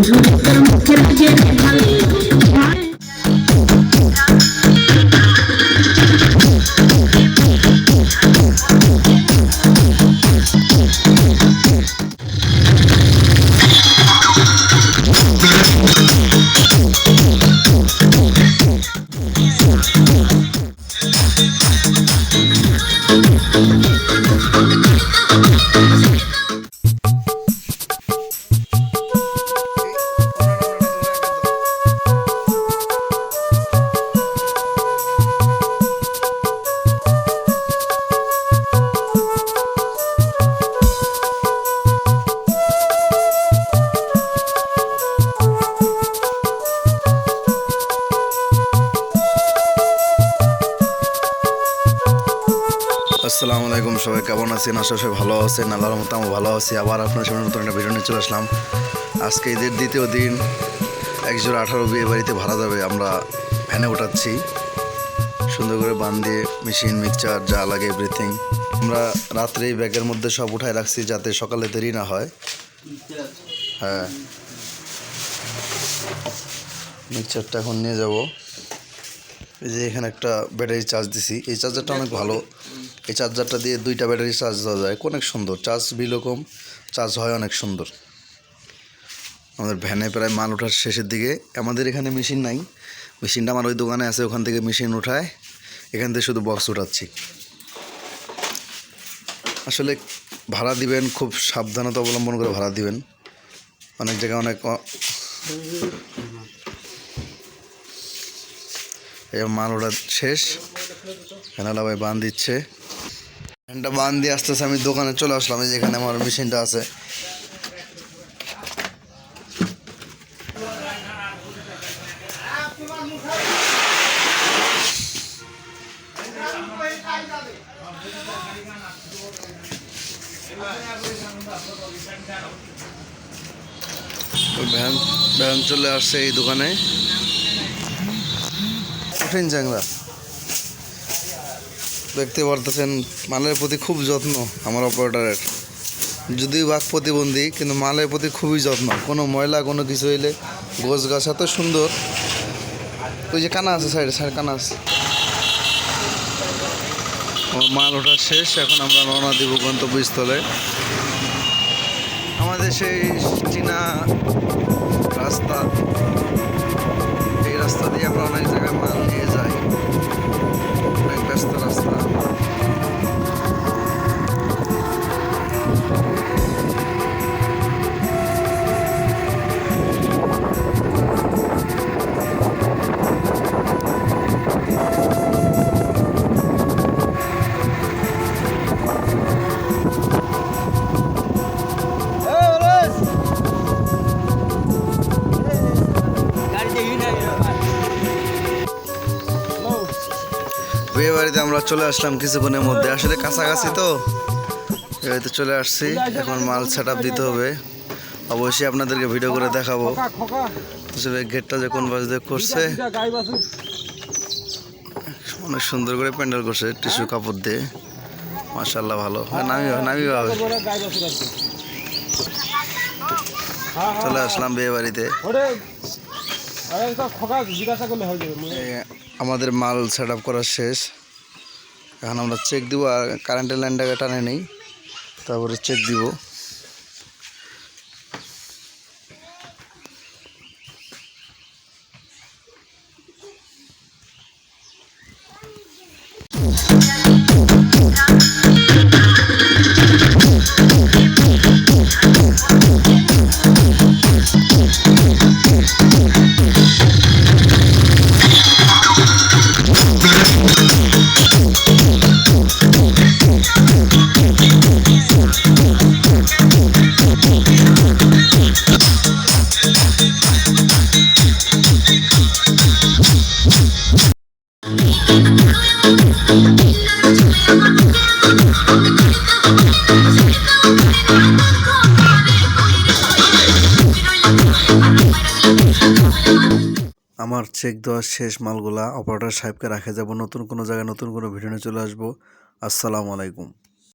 Nosotros queremos que আসসালামু আলাইকুম, সবাই কেমন আছেন? আশা সবাই ভালো আছেন, আল্লাহর মতো আমি ভালো আছি। আবার আপনার সামনে নতুন একটা ভিডিও নিয়ে চলে আসলাম। আজকে ঈদের দ্বিতীয় দিন, একজোড়া আঠারো বিয়ে বাড়িতে ভাড়া যাবে, আমরা ভ্যানে ওঠাচ্ছি সুন্দর করে বান দিয়ে মেশিন মিক্সচার যা লাগে এভরিথিং আমরা রাত্রে ব্যাগের মধ্যে সব উঠায় রাখছি, যাতে সকালে দেরি না হয়। হ্যাঁ। মিক্সচারটা এখন নিয়ে যাব। এই যে এখানে একটা ব্যাটারি চার্জ দিছি। এই চার্জারটা অনেক ভালো। এই চার্জারটা দিয়ে দুইটা ব্যাটারি চার্জ দেওয়া যায়। অনেক সুন্দর। চার্জ বিলও কম চার্জ হয় অনেক সুন্দর। আমাদের ভ্যানে প্রায় মাল ওঠার শেষের দিকে। আমাদের এখানে মেশিন নাই। মেশিনটা আমার ওই দোকানে আছে, ওখান থেকে মেশিন উঠায়। এখান থেকে শুধু বক্স উঠাচ্ছি। আসলে ভাড়া দিবেন, খুব সাবধানতা অবলম্বন করে ভাড়া দিবেন। অনেক জায়গায় অনেক মাল ওটা শেষ। ফেনালা ভাই বান দিচ্ছে। ফ্যানটা বান দিয়ে আস্তে আস্তে আমি দোকানে চলে আসলাম যেখানে আমার মেশিনটা আছে। ভ্যান ভ্যান চলে আসছে এই দোকানে। কঠিন চ্যাংরা। দেখতে পারতেছেন মালের প্রতি খুব যত্ন আমার অপারেটারের যদিও বাঘ প্রতিবন্ধী, কিন্তু মালের প্রতি খুবই যত্ন। কোনো ময়লা, কোনো কিছু হইলে গোছ গাছ এত সুন্দর। ওই যে কানা আছে সাইডে, সাইড কানা আছে। মাল ওঠা শেষ, এখন আমরা রওনা দিব গন্তব্যস্থলে। আমাদের সেই চীনা রাস্তা। এই রাস্তা দিয়ে আমরা অনেক জায়গায় মাল নিয়ে বিয়ে বাড়িতে আমরা চলে আসলাম কিছুক্ষণের মধ্যে। আসলে কাছাকাছি তো। বাড়িতে চলে আসছি। এখন মাল সেট দিতে হবে। অবশ্যই আপনাদেরকে ভিডিও করে দেখাবো। গেটটা যে কোন বাজে করছে। অনেক সুন্দর করে প্যান্ডেল করছে টিস্যু কাপড় দিয়ে। মার্শাল্লাহ ভালো। হ্যাঁ, নামি নামি হবে। চলে আসলাম বিয়ে বাড়িতে। আমাদের মাল সেট করা শেষ। এখন আমরা চেক দিব আর কারেন্টের লাইনটাকে টানে নেই। তারপরে চেক দিব। আমার চেক দেওয়ার শেষ মালগুলা অপারেটর সাহেবকে রাখে যাব। নতুন কোনো জায়গায় নতুন কোনো ভিডিও চলে আসব। আসসালামু আলাইকুম।